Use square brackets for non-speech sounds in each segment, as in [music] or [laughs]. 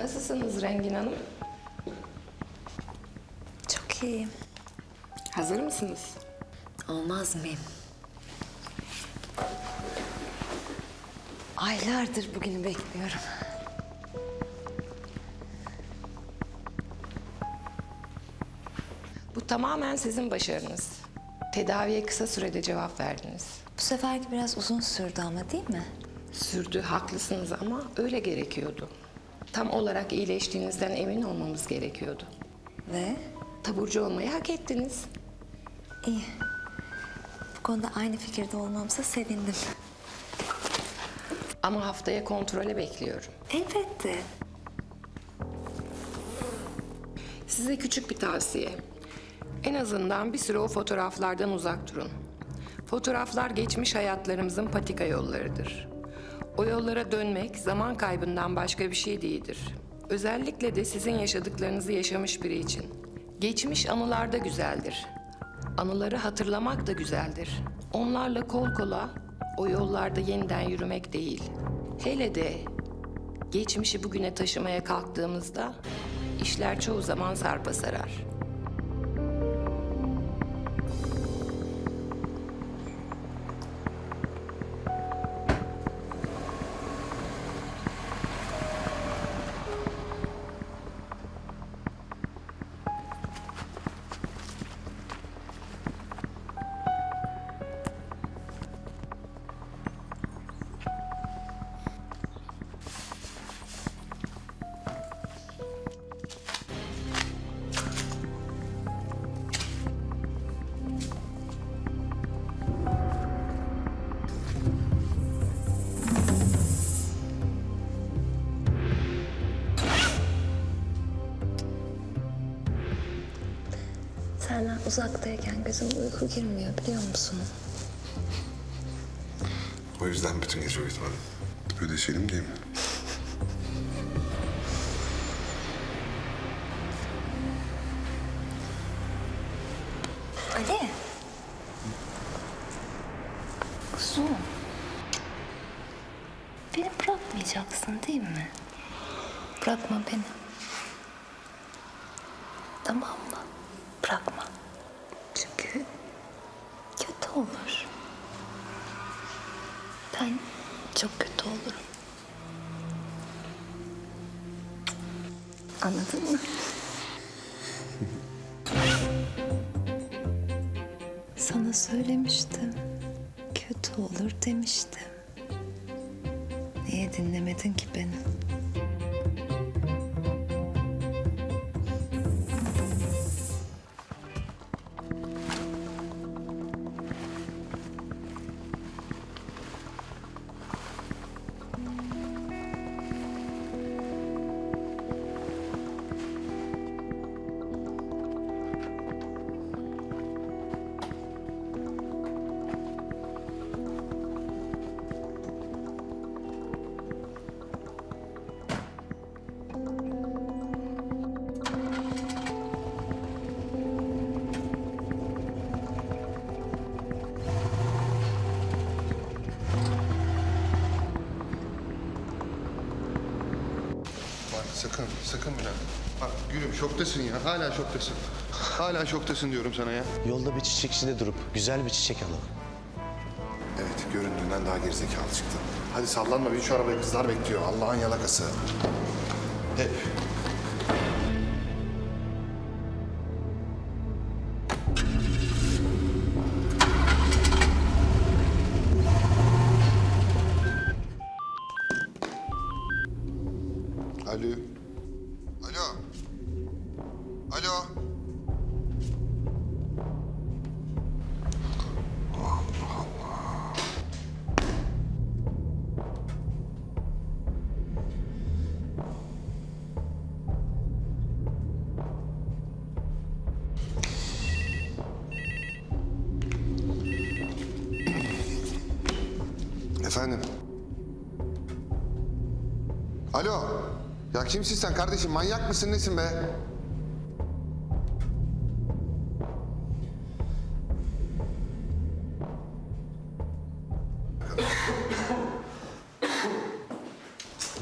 Nasılsınız Rengin Hanım? Çok iyiyim. Hazır mısınız? Olmaz mıyım? Aylardır bugünü bekliyorum. Bu tamamen sizin başarınız. Tedaviye kısa sürede cevap verdiniz. Bu seferki biraz uzun sürdü ama değil mi? Sürdü, haklısınız ama öyle gerekiyordu. Tam olarak iyileştiğinizden emin olmamız gerekiyordu. Ve Taburcu olmayı hak ettiniz. iyi. Bu konuda aynı fikirde olmamsa sevindim. Ama haftaya kontrole bekliyorum. Elbette. Size küçük bir tavsiye. En azından bir süre o fotoğraflardan uzak durun. Fotoğraflar geçmiş hayatlarımızın patika yollarıdır. O yollara dönmek zaman kaybından başka bir şey değildir. Özellikle de sizin yaşadıklarınızı yaşamış biri için. Geçmiş anılar da güzeldir. Anıları hatırlamak da güzeldir. Onlarla kol kola o yollarda yeniden yürümek değil. Hele de geçmişi bugüne taşımaya kalktığımızda işler çoğu zaman sarpa sarar. Uzaktayken gözüm uyku girmiyor biliyor musun? O yüzden bütün gece uyutmadım. Ödeşelim değil mi? Ali. Kuzum. Beni bırakmayacaksın değil mi? Bırakma beni. Tamam mı? Bırakma. Çünkü kötü olur. Ben çok kötü olurum. Anladın mı? [laughs] Sana söylemiştim. Kötü olur demiştim. Niye dinlemedin ki beni? Sakın, sakın Bülent. Bak gülüm şoktasın ya. Hala şoktasın. Hala şoktasın diyorum sana ya. Yolda bir çiçekçide durup güzel bir çiçek alalım. Evet, göründüğünden daha gerizekalı çıktı. Hadi sallanma, bin şu arabaya kızlar bekliyor. Allah'ın yalakası. Hep. Alo. Alo. Alo. Efendim? Alo. Ya kimsin sen kardeşim? Manyak mısın nesin be?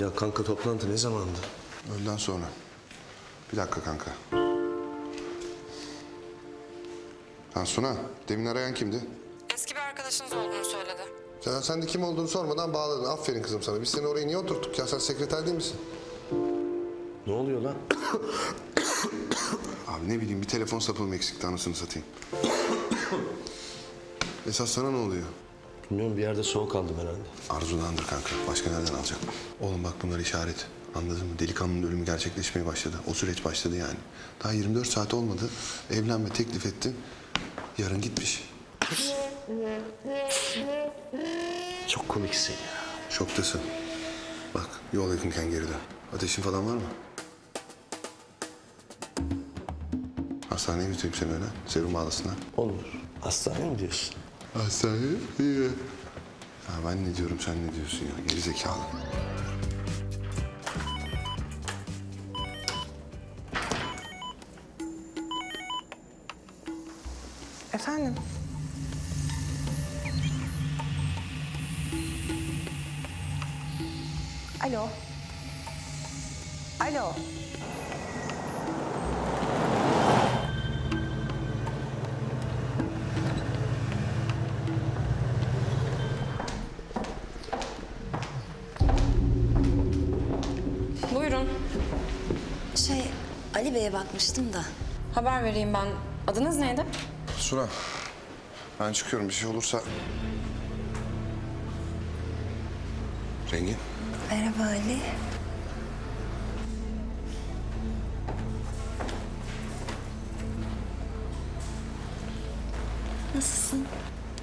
Ya kanka toplantı ne zamandı? Öğleden sonra. Bir dakika kanka. Ha Suna, demin arayan kimdi? Eski bir arkadaşınız olduğunu söyledi. Sen, sen de kim olduğunu sormadan bağladın. Aferin kızım sana. Biz seni oraya niye oturttuk ya? Sen sekreter değil misin? Ne oluyor lan? [coughs] Abi ne bileyim bir telefon sapım eksikti anasını satayım. [coughs] Esas sana ne oluyor? Bilmiyorum bir yerde soğuk aldım herhalde. Arzudandır kanka. Başka nereden alacak? Oğlum bak bunlar işaret. Anladın mı? Delikanlının ölümü gerçekleşmeye başladı. O süreç başladı yani. Daha 24 saat olmadı. Evlenme teklif ettin. Yarın gitmiş. Çok komiksin ya. Şoktasın. Bak yol yakınken geri dön. Ateşin falan var mı? Hastaneye götüreyim seni öyle. Serum bağlasınlar. Olur. Hastane mi diyorsun? Hastaneye? İyi. Ha ben ne diyorum sen ne diyorsun ya? Geri zekalı. Efendim? Alo. Alo. Bey'e bakmıştım da. Haber vereyim ben. Adınız neydi? Suna. Ben çıkıyorum. Bir şey olursa... Rengin. Merhaba Ali. Nasılsın?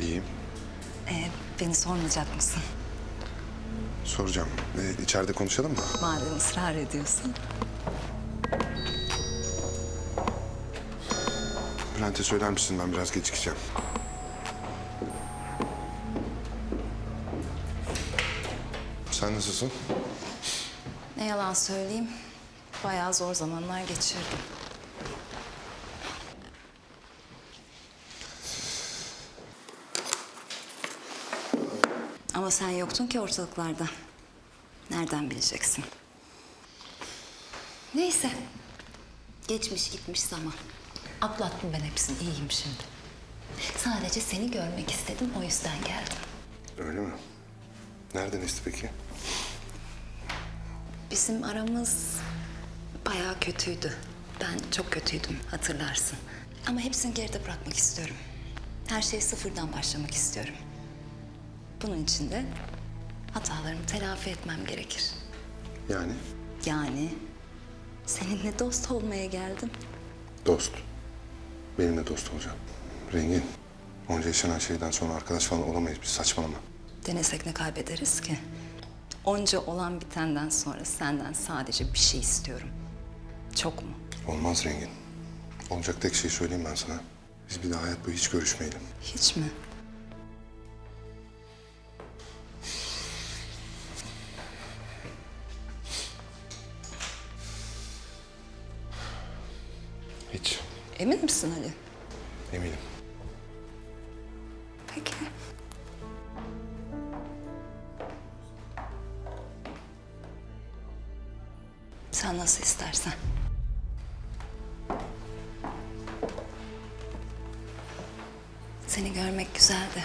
İyiyim. Ee, beni sormayacak mısın? Soracağım. Ee, içeride konuşalım mı? Madem ısrar ediyorsun. Bülent'e söyler misin? Ben biraz gecikeceğim. Sen nasılsın? Ne yalan söyleyeyim, bayağı zor zamanlar geçirdim. Ama sen yoktun ki ortalıklarda. Nereden bileceksin? Neyse. Geçmiş gitmiş zaman. Atlattım ben hepsini, iyiyim şimdi. Sadece seni görmek istedim, o yüzden geldim. Öyle mi? Nereden esti peki? Bizim aramız bayağı kötüydü. Ben çok kötüydüm hatırlarsın. Ama hepsini geride bırakmak istiyorum. Her şeyi sıfırdan başlamak istiyorum. Bunun için de hatalarımı telafi etmem gerekir. Yani? Yani seninle dost olmaya geldim. Dost. Benimle dost olacaksın. Rengin. Onca yaşanan şeyden sonra arkadaş falan olamayız biz saçmalama. Denesek ne kaybederiz ki? Onca olan bitenden sonra senden sadece bir şey istiyorum. Çok mu? Olmaz Rengin. Olacak tek şey söyleyeyim ben sana. Biz bir daha hayat boyu hiç görüşmeyelim. Hiç mi? Hiç. Emin misin Ali? Eminim. Peki. Sen nasıl istersen. Seni görmek güzeldi.